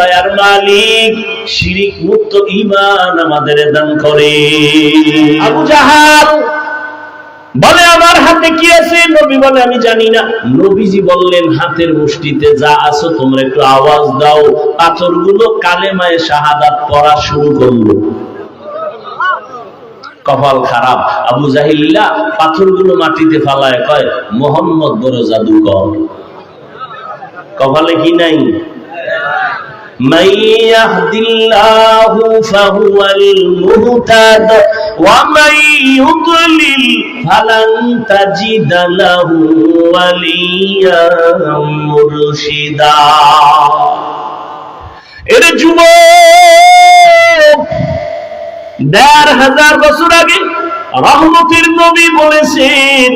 দয়ার মালিক, শিরিক মুক্ত ঈমান আমাদের দান করে। আবু জাহাল বলে, আমার হাতে কি আছে? নবী বলে, আমি জানি না। নবীজি বললেন, হাতের মুষ্টিতে যা আছো, তোমরা একটু আওয়াজ দাও। পাথরগুলো কালেমায়ে শাহাদাত পড়া শুরু করল। কপাল খারাপ। আবু জাহিল্লা পাথরগুলো মাটিতে ফালায়, কয়, মোহাম্মদ বড় জাদুকর। কপালে কি নাই? من يهد الله فهو المهتد ومن يضلل فلن تجد له وليا مرشدا এর যুবক দেড় হাজার বছর আগে রহমতের নবী বলেছেন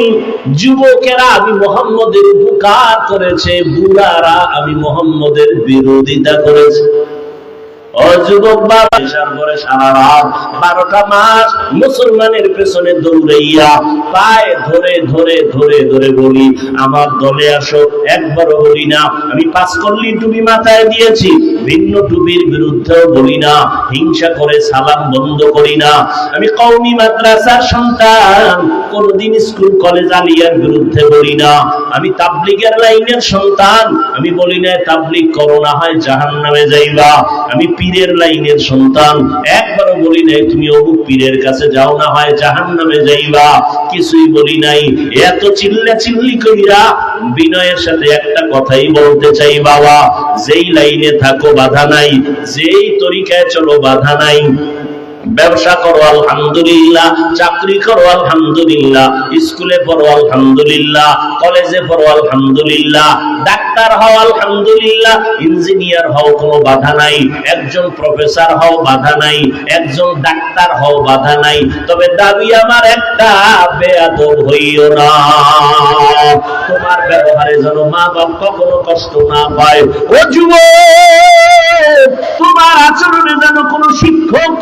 যুবকেরা আমি মোহাম্মদের উপকার করেছে বুড়ারা আমি মোহাম্মদের বিরোধিতা করেছে। মুসলমানের পেছনে দৌড়াইয়া পায়ে ধরে ধরে ধরে ধরে বলি, আমার দলে আসো, একবারও বলি না। আমি পাঁচ কল্লি টুপি মাথায় দিয়েছি। ভিন্ন টুপির বিরুদ্ধেও বলি না। হিংসা করে সালাম বন্ধ করি না। আমি কওমি মাদ্রাসার সন্তান কোনদিন স্কুল কলেজ আলিয়ার বিরুদ্ধে বলি না। আমি তাবলিগের লাইনের সন্তান। আমি বলি না, তাবলিগ করো না হয় জাহান নামে যাইবা। আমি পীরের লাইনের সন্তান। একবারও বলি নাই, তুমি অমুক পীরের কাছে যাও না হয় জাহান নামে যাইবা। কিছুই বলি নাই। এত চিল্লা চিল্লি কইরা বিনয়ের সাথে একটা কথাই বলতে চাই, বাবা। যেই লাইনে থাকো, বাধা নাই। যেই তরিকায় চলো, বাধা নাই। ব্যবসা করো, আলহামদুলিল্লাহ। চাকরি করো, আলহামদুলিল্লাহ। স্কুলে পড়ো, আলহামদুলিল্লাহ। কলেজে পড়ো, আলহামদুলিল্লাহ। ডাক্তার হও, আলহামদুলিল্লাহ। ইঞ্জিনিয়ার হও, কোনো বাধা নাই। একজন প্রফেসর হও, বাধা নাই। একজন ডাক্তার হও, বাধা নাই। তবে দাবি আমার একটা, বেয়াদব হইও না। তোমার ব্যবহারে যেন মা বাপ কখনো কষ্ট না পায়। ও যুবক, তোমার আচরণে যেন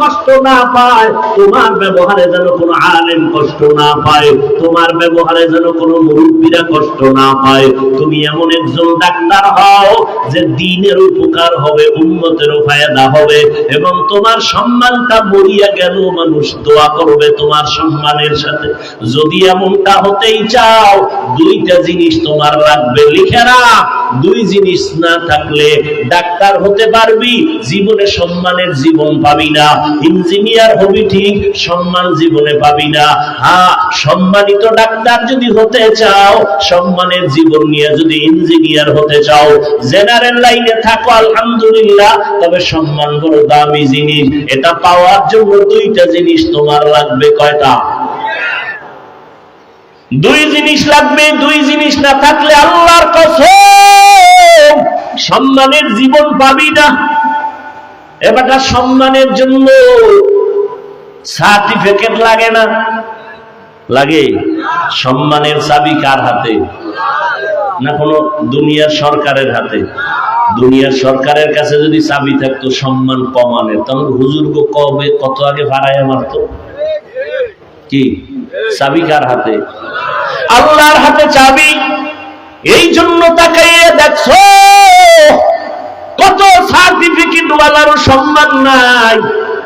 কষ্ট না পায়, তোমার ব্যবহারে যেন কোনো আলেম কষ্ট না পায়, তোমার ব্যবহারে যেন কোনো মুরব্বীরা কষ্ট না পায়। তুমি এমন একজন ডাক্তার হও যে দিনের উপকার হবে উন্নতেরও ফায়দা হবে, এবং তোমার সম্মানটা মরিয়া গেল, মানুষ দোয়া করবে তোমার সম্মানের সাথে। যদি এমনটা হতেই চাও, দুইটা জিনিস তোমার লাগবে। লিখে রাখ দুই জিনিস না থাকলে ডাক্তার হতে পারবি, জীবনে সম্মানের জীবন পাবি না। ইঞ্জিনিয়ার হবি ঠিক, সম্মান জীবনে পাবি না। হ্যাঁ সম্মানিত ডাক্তার যদি হতে চাও, সম্মানের জীবন নিয়ে যদি ইঞ্জিনিয়ার হতে চাও, জেনারেল লাইনে থাকো, আলহামদুলিল্লাহ। তবে সম্মান বড় দামি জিনিস, এটা পাওয়ার জন্য দুইটা জিনিস তোমার লাগবে কয়টা? দুই জিনিস লাগবে, দুই জিনিস না থাকলে আল্লাহর কসম, সম্মানের জীবন পাবি না। এবারটা সম্মানের জন্য সার্টিফিকেট লাগে না। লাগে? সম্মানের চাবি কার হাতে? না কোনো দুনিয়ার সরকারের হাতে? দুনিয়ার সরকারের কাছে যদি চাবি থাকতো, সম্মান কমানের তখন হুজুর কবে কত আগে ভাড়ায় মারতো? কি? চাবি কার হাতে? আল্লাহর হাতে চাবি? এই জন্য তাকাইয়ে দেখছ কত সার্টিফিকেট ওয়ালারও সম্মান নাই?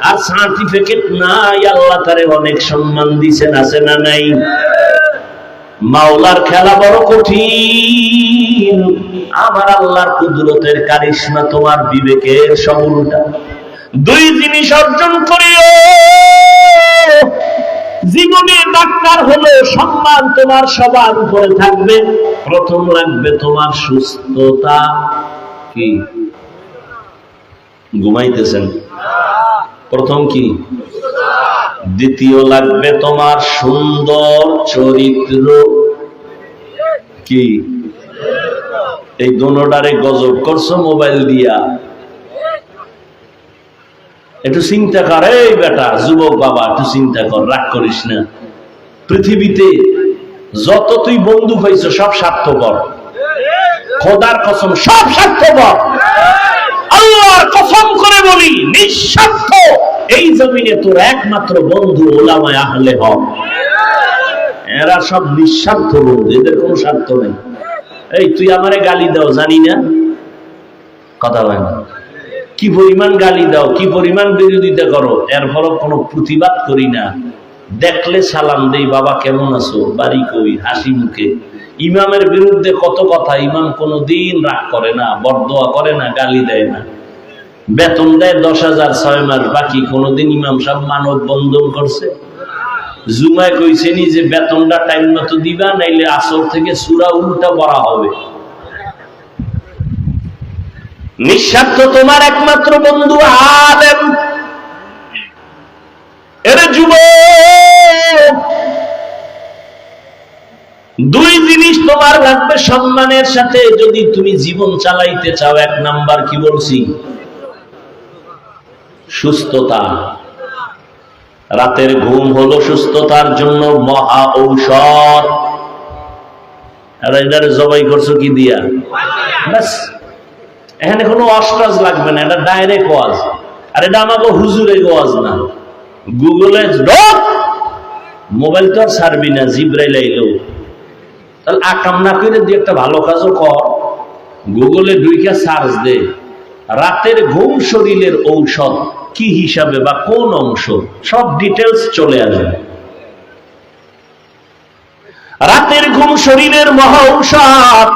আর সার্টিফিকেট নাই, আল্লাহ তারে অনেক সম্মান দিছেন, আছে না নাই? মাওলার খেলা বড় কঠিন। আমার আল্লাহর কুদরতের কারিশমা তোমার বিবেকের সবলটা দুই জিনিস অর্জন করিও। জীবনে ডাক্তার হলে, সম্মান তোমার সবার উপরে থাকবে। প্রথম লাগবে তোমার সুস্থতা। কি? ঘুমাইতেছেন। প্রথম কি? দ্বিতীয় লাগবে তোমার সুন্দর চরিত্র। কি? এই দোনোটারে গজব করছ মোবাইল দিয়া। একটু চিন্তা কর, এই বেটা, যুবক বাবা, একটু চিন্তা কর, রাগ করিস না। পৃথিবীতে যত তুই বন্ধু হয়েছ সব স্বার্থপর। খোদার কসম, সব স্বার্থপর। আল্লাহর কসম করে বলি, নিঃস্বার্থ এই জমিনে তোর একমাত্র বন্ধু ওলামায় আহলে হক। এরা সব নিঃস্বার্থ বন্ধু, এদের কোনো স্বার্থ নেই। এই, তুই আমারে গালি দাও, জানি না? কথা হয় না কি পরিমাণ গালি দাও, কি পরিমাণ বিরোধিতা করো, এর ফলে কোনো প্রতিবাদ করি না। দেখলে সালাম দেই, বাবা কেমন আছো? বাড়ি কই? হাসি মুখে। ইমামের বিরুদ্ধে কত কথা, ইমাম কোনো দিন রাগ করে না বরদোয়া করে না, গালি দেয় না। বেতন দেয় দশ হাজার ছয় মাস, বাকি কোনোদিন ইমাম সাহেব মানব বন্ধন করছে। জুমায় কইছেনি যে, বেতনটা টাইম মতো দিবা, নাইলে আসর থেকে সুরা উল্টা পড়া হবে। নিঃস্বার্থ তোমার একমাত্র বন্ধু আলেম। এরে যুব দুই জিনিস তোমার লাগবে সম্মানের সাথে, যদি তুমি জীবন চালাইতে চাও, এক নাম্বার কি বলছি? সুস্থতা। রাতের ঘুম হলো সুস্থতার জন্য মহা ঔষধ। জবাই করছ কি দিয়া? এখানে কোনো অস্ট্রাজ লাগবে না, এটা ডাইরেক্ট ওয়াজ। আর এটা আমাকে হুজুরে ওয়াজ না। গুগলে মোবাইল তো আর ছাড়বি না, জিব্রাইল আইলো। তাহলে আকাম না করে দিয়ে একটা ভালো কাজও কর। গুগলে ঢুইকা সার্চ দে, রাতের ঘুম শরীরের ঔষধ কি হিসাবে বা কোন অংশ, সব ডিটেলস চলে আসবে। রাতের ঘুম শরীরের মহা ঔষধ,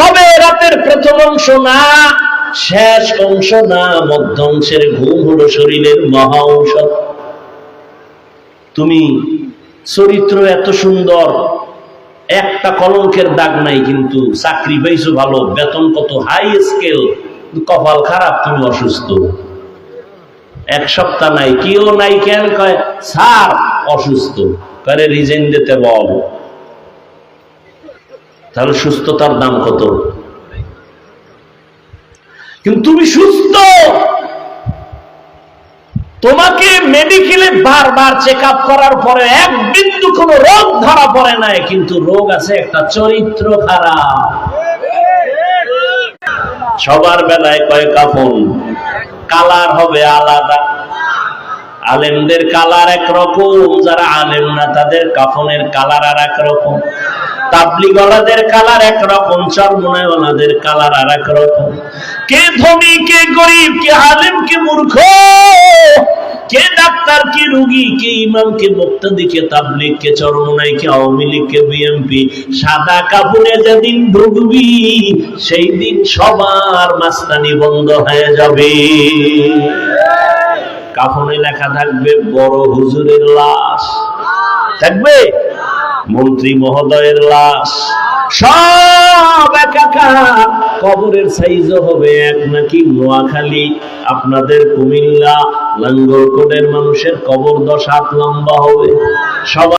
তবে রাতের প্রথম অংশ না, শেষ অংশ না, মধ্য অংশের ঘুম হলো শরীরের মহা ঔষধ। তুমি চরিত্র এত সুন্দর একটা কলঙ্কের দাগ নাই কিন্তু চাকরি পাইছো ভালো, বেতন কত হাই স্কেল কপাল খারাপ, তুমি অসুস্থ। এক সপ্তাহ নাই, কেউ নাই কেন কয়, স্যার, অসুস্থ। করে রিজেন দিতে বল। তাহলে সুস্থতার দাম কত? কিন্তু তুমি সুস্থ! তোমাকে মেডিকেলে বারবার চেক আপ করার পরে এক বিন্দু কোনো রোগ ধরা পড়ে নাই, কিন্তু রোগ আছে একটা চরিত্র খারাপ। সবার বেলায় কয় কাফন? কালার হবে আলাদা। আলেমদের কালার একরকম যারা আলেম না তাদের কাফনের কালার আর একরকম তাবলিগলাদের কালার একরকম চরমনায়ওয়ালাদের কালার আর একরকম কে ধনী, কে গরিব, কে কে মূর্খ, কে ডাক্তার, কে রুগী, কে ইমাম, কে তাবলিগ, কে কে আওয়ামী লীগ, কে সাদা কাপড়ে যেদিন ঢুকবি সেই দিন সবার মাস্তানি বন্ধ হয়ে যাবে। কাফনে লেখা থাকবে, বড় হুজুরের লাশ। থাকবে? মন্ত্রী মহোদয়ের লাশ। সব কবরের সাইজও হবে এক নাকি নোয়াখালী। আপনাদের কুমিল্লা, লাঙ্গলকোটের মানুষের কবর দশ হাত লম্বা হবে। সবাই